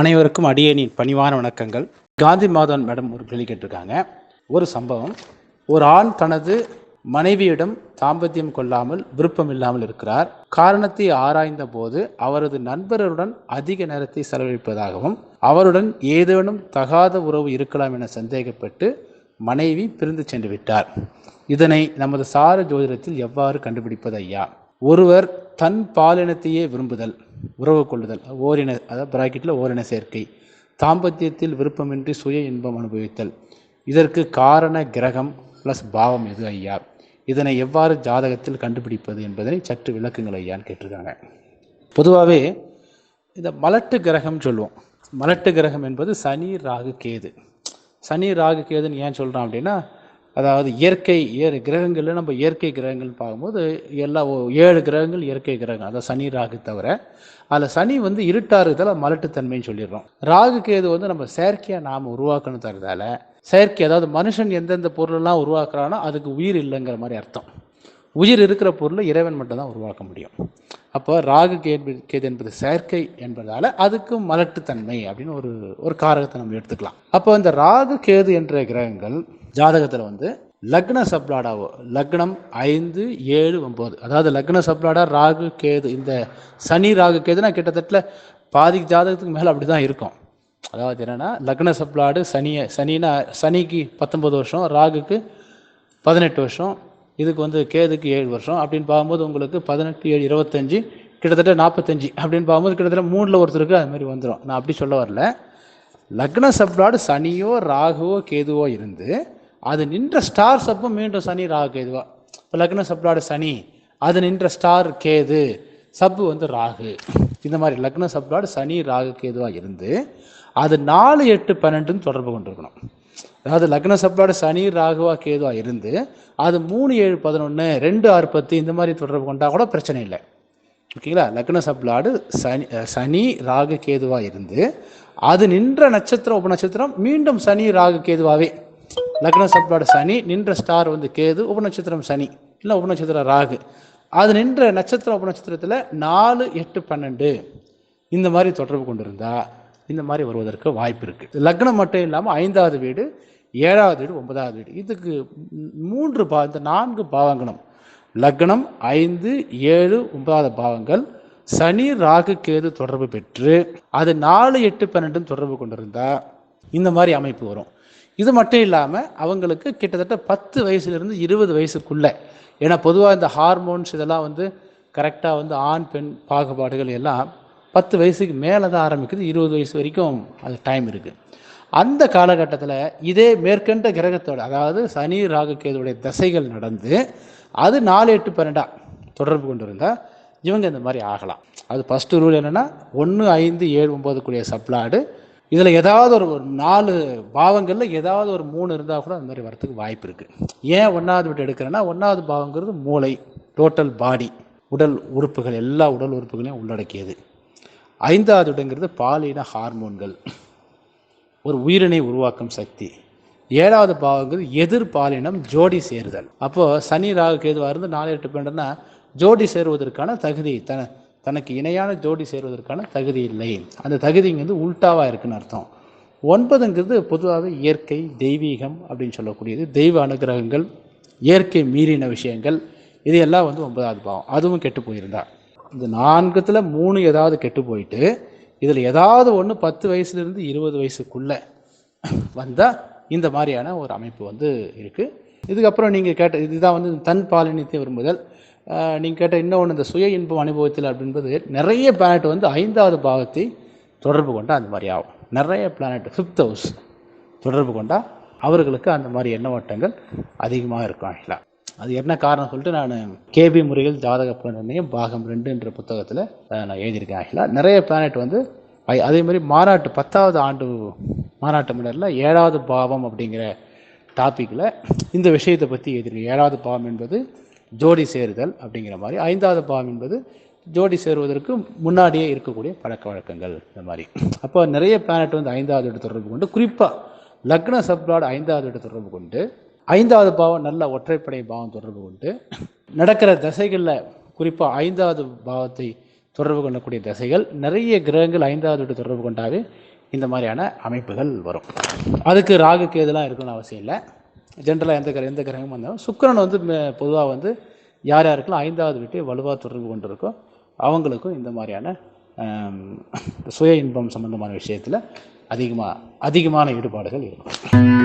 அனைவருக்கும் அடியேனின் பணிவான வணக்கங்கள். காந்தி மாதவன் மேடம் ஒரு கேள்வி கேட்டிருக்காங்க. ஒரு சம்பவம். ஒரு ஆண் தனது மனைவியிடம் தாம்பத்தியம் கொள்ளாமல் விருப்பம் இல்லாமல் இருக்கிறார். காரணத்தை ஆராய்ந்த போது அவரது நண்பருடன் அதிக நேரத்தை செலவழிப்பதாகவும் அவருடன் ஏதேனும் தகாத உறவு இருக்கலாம் என சந்தேகப்பட்டு மனைவி பிரிந்து சென்று விட்டார். இதனை நமது சார ஜோதிடத்தில் எவ்வாறு கண்டுபிடிப்பது ஐயா? ஒருவர் தன் பாலினத்தையே விரும்புதல் உறவு கொள்ளுதல் ஓரின அதாவது பிராக்கெட்டில் ஓரின சேர்க்கை தாம்பத்தியத்தில் விருப்பமின்றி சுய இன்பம் அனுபவித்தல். இதற்கு காரண கிரகம் ப்ளஸ் பாவம் எது ஐயா? இதனை எவ்வாறு ஜாதகத்தில் கண்டுபிடிப்பது என்பதனை சற்று விளக்குங்கள் ஐயான்னு கேட்டிருக்காங்க. பொதுவாகவே இந்த மலட்டு கிரகம் சொல்லுவோம். மலட்டு கிரகம் என்பது சனி ராகு கேது. சனி ராகு கேதுன்னு ஏன் சொல்கிறோம் அப்படின்னா அதாவது இயற்கை ஏழு கிரகங்களில் நம்ம இயற்கை கிரகங்கள் பார்க்கும்போது எல்லா ஏழு கிரகங்கள் இயற்கை கிரகம். அதாவது சனி ராகு தவிர அதில் சனி வந்து இருட்டாறுதல் மலட்டுத்தன்மைன்னு சொல்லிடுறோம். ராகு கேது வந்து நம்ம செயற்கையாக நாம் உருவாக்கணும் தரதால செயற்கை அதாவது மனுஷன் எந்தெந்த பொருளெல்லாம் உருவாக்குறானோ அதுக்கு உயிர் இல்லைங்கிற மாதிரி அர்த்தம். உயிர் இருக்கிற பொருளை இறைவன் மட்டும்தான் உருவாக்க முடியும். அப்போ ராகு கேது கேது என்பது செயற்கை என்பதால் அதுக்கு மலட்டுத்தன்மை அப்படின்னு ஒரு ஒரு காரகத்தை நம்ம எடுத்துக்கலாம். அப்போ இந்த ராகு கேது என்ற கிரகங்கள் ஜாதகத்தில் வந்து லக்ன சப்ளாடாவோ லக்னம் ஐந்து ஏழு ஒம்பது அதாவது லக்ன சப்ளாடா ராகு கேது இந்த சனி ராகு கேதுனா கிட்டத்தட்ட பாதி ஜாதகத்துக்கு மேலே அப்படி தான் இருக்கும். அதாவது என்னென்னா லக்ன சப்ளாடு சனியை சனினா சனிக்கு பத்தொம்பது வருஷம் ராகுக்கு பதினெட்டு வருஷம் இதுக்கு வந்து கேதுக்கு ஏழு வருஷம். அப்படின்னு பார்க்கும்போது உங்களுக்கு பதினெட்டு ஏழு இருபத்தஞ்சி கிட்டத்தட்ட நாற்பத்தஞ்சு அப்படின்னு பார்க்கும்போது கிட்டத்தட்ட மூணில் ஒருத்தருக்கு அது மாதிரி வந்துடும் நான் அப்படி சொல்ல வரல. லக்ன சப்ளாடு சனியோ ராகுவோ கேதுவோ இருந்து அது நின்ற ஸ்டார் அப்போ மீண்டும் சனி ராகு கேதுவா இப்போ லக்ன சப்ளாடு சனி அது நின்ற ஸ்டார் கேது சப்பு வந்து ராகு. இந்த மாதிரி லக்ன சப்ளாடு சனி ராகு கேதுவாக இருந்து அது நாலு எட்டு பன்னெண்டுன்னு தொடர்பு கொண்டிருக்கணும். அதாவது லக்ன சப்ளாடு சனி ராகுவா கேதுவா இருந்து அது மூணு ஏழு பதினொன்று ரெண்டு ஆறு பத்து இந்த மாதிரி தொடர்பு கொண்டா கூட பிரச்சனை இல்லை. ஓகேங்களா லக்ன சப்ளாடு சனி சனி ராகு கேதுவாக இருந்து அது நின்ற நட்சத்திரம் உப நட்சத்திரம் மீண்டும் சனி ராகு கேதுவாவே லக்ன சப்ளாடு சனி நின்ற ஸ்டார் வந்து கேது உபநட்சத்திரம் சனி இல்லை உபநட்சத்திரம் ராகு. அது நின்ற நட்சத்திரம் உபநட்சத்திரத்தில் நாலு எட்டு பன்னெண்டு. இந்த மாதிரி தொடர்பு கொண்டிருந்தா இந்த மாதிரி வருவதற்கு வாய்ப்பு இருக்குது லக்னம் மட்டும் இல்லாமல் ஐந்தாவது வீடு ஏழாவது வீடு ஒன்பதாவது வீடு. இதுக்கு மூன்று பா இந்த நான்கு பாவங்களும். லக்னம் ஐந்து ஏழு ஒன்பதாவது பாவங்கள். சனி ராகு கேது தொடர்பு பெற்று அது நாலு எட்டு பன்னெண்டுன்னு தொடர்பு கொண்டிருந்தா இந்த மாதிரி அமைப்பு வரும். இது மட்டும் இல்லாமல் அவங்களுக்கு கிட்டத்தட்ட பத்து வயசுலேருந்து இருபது வயசுக்குள்ளே ஏன்னா பொதுவாக இந்த ஹார்மோன்ஸ் இதெல்லாம் வந்து கரெக்டாக வந்து ஆண் பெண் பாகுபாடுகள் எல்லாம் பத்து வயசுக்கு மேலே தான் ஆரம்பிக்குது இருபது வயசு வரைக்கும் அது டைம் இருக்குது அந்த காலகட்டத்தில் இதே மேற்கண்ட கிரகத்தோட அதாவது சனி ராகுக்கேதுடைய தசைகள் நடந்து அது நாலு எட்டு பன்னெண்டாக தொடர்பு கொண்டு இருந்தால் இவங்க இந்த மாதிரி ஆகலாம். அது ஃபஸ்ட்டு ரூல் என்னென்னா ஒன்று ஐந்து ஏழு ஒம்பதுக்குரிய சப்ளாடு இதில் ஏதாவது ஒரு நாலு பாவங்களில் ஏதாவது ஒரு மூணு இருந்தால் கூட அந்த மாதிரி வரத்துக்கு வாய்ப்பு இருக்குது ஏன் ஒன்றாவது விட்டு எடுக்கிறேன்னா ஒன்றாவது பாவங்கிறது மூளை டோட்டல் பாடி உடல் உறுப்புகள் எல்லா உடல் உறுப்புகளையும் உள்ளடக்கியது. ஐந்தாவது இடங்கிறது பாலின ஹார்மோன்கள். ஒரு உயிரினை உருவாக்கும் சக்தி. ஏழாவது பாவங்கிறது எதிர்பாலினம் ஜோடி சேருதல். அப்போது சனி ராகு கேதுவாக இருந்து நாலு எட்டு பன்னெண்டுனா ஜோடி சேருவதற்கான தகுதி தன தனக்கு இணையான ஜோடி சேர்வதற்கான தகுதி இல்லை. அந்த தகுதிங்க வந்து உல்டாவாக இருக்குன்னு அர்த்தம். ஒன்பதுங்கிறது பொதுவாகவே இயற்கை தெய்வீகம் அப்படின்னு சொல்லக்கூடியது. தெய்வ அனுகிரகங்கள் இயற்கை மீறின விஷயங்கள் இது எல்லாம் வந்து ஒன்பதாவது பாவம். அதுவும் கெட்டு போயிருந்தா. இந்த நான்கத்தில் மூணு ஏதாவது கெட்டு போயிட்டு இதில் ஏதாவது ஒன்று பத்து வயசுலேருந்து இருபது வயசுக்குள்ளே வந்தால் இந்த மாதிரியான ஒரு அமைப்பு வந்து இருக்குது இதுக்கப்புறம் நீங்கள் கேட்ட இதுதான் வந்து தன் பாலினத்தை விரும்புதல். நீங்கள் கேட்ட இன்னொன்று இந்த சுய இன்பம் அனுபவத்தில் அப்படின்றது நிறைய பிளானட் வந்து ஐந்தாவது பாவத்தை தொடர்பு கொண்டால் அந்த மாதிரி ஆகும். நிறைய பிளானட் ஃபிஃப்த் ஹவுஸ் தொடர்பு கொண்டால் அவர்களுக்கு அந்த மாதிரி எண்ண ஓட்டங்கள் அதிகமாக இருக்கும் ஆகிலாம் அது என்ன காரணம் சொல்லிட்டு நான் கேபி முறையில் ஜாதக நிர்ணயம் பாகம் ரெண்டுன்ற புத்தகத்தில் நான் எழுதியிருக்கேன் ஆகிலாம் நிறைய பிளானட் வந்து அதே மாதிரி மாநாட்டு பத்தாவது ஆண்டு மாநாட்டு மலரில் ஏழாவது பாவம் அப்படிங்கிற டாப்பிக்கில் இந்த விஷயத்தை பற்றி எழுதியிருக்கேன். ஏழாவது பாவம் என்பது ஜோடி சேருதல் அப்படிங்கிற மாதிரி. ஐந்தாவது பாவம் என்பது ஜோடி சேருவதற்கு முன்னாடியே இருக்கக்கூடிய பழக்க வழக்கங்கள் இந்த மாதிரி. அப்போ நிறைய பிளானட் வந்து ஐந்தாவது இடத்து தொடர்பு கொண்டு குறிப்பாக லக்ன சப்ளாட் ஐந்தாவது இடத்து தொடர்பு கொண்டு ஐந்தாவது பாவம் நல்ல ஒற்றைப்படை பாவம் தொடர்பு கொண்டு நடக்கிற தசைகளில் குறிப்பாக ஐந்தாவது பாவத்தை தொடர்பு கொள்ளக்கூடிய தசைகள் நிறைய கிரகங்கள் ஐந்தாவது இடத்து தொடர்பு கொண்டாவே இந்த மாதிரியான அமைப்புகள் வரும். அதுக்கு ராகு கேதுலாம் இருக்கணும்னு அவசியம் இல்லை. ஜென்ரலாக எந்த கிரகம் எந்த கிரகமும் வந்தாலும் சுக்கிரன் வந்து பொதுவாக வந்து யார் யாருக்கெல்லாம் ஐந்தாவது வீட்டை வலுவாக தொடர்பு கொண்டிருக்கோ அவங்களுக்கும் இந்த மாதிரியான சுய இன்பம் சம்பந்தமான விஷயத்தில் அதிகமாக அதிகமான ஈடுபாடுகள் இருக்கும்.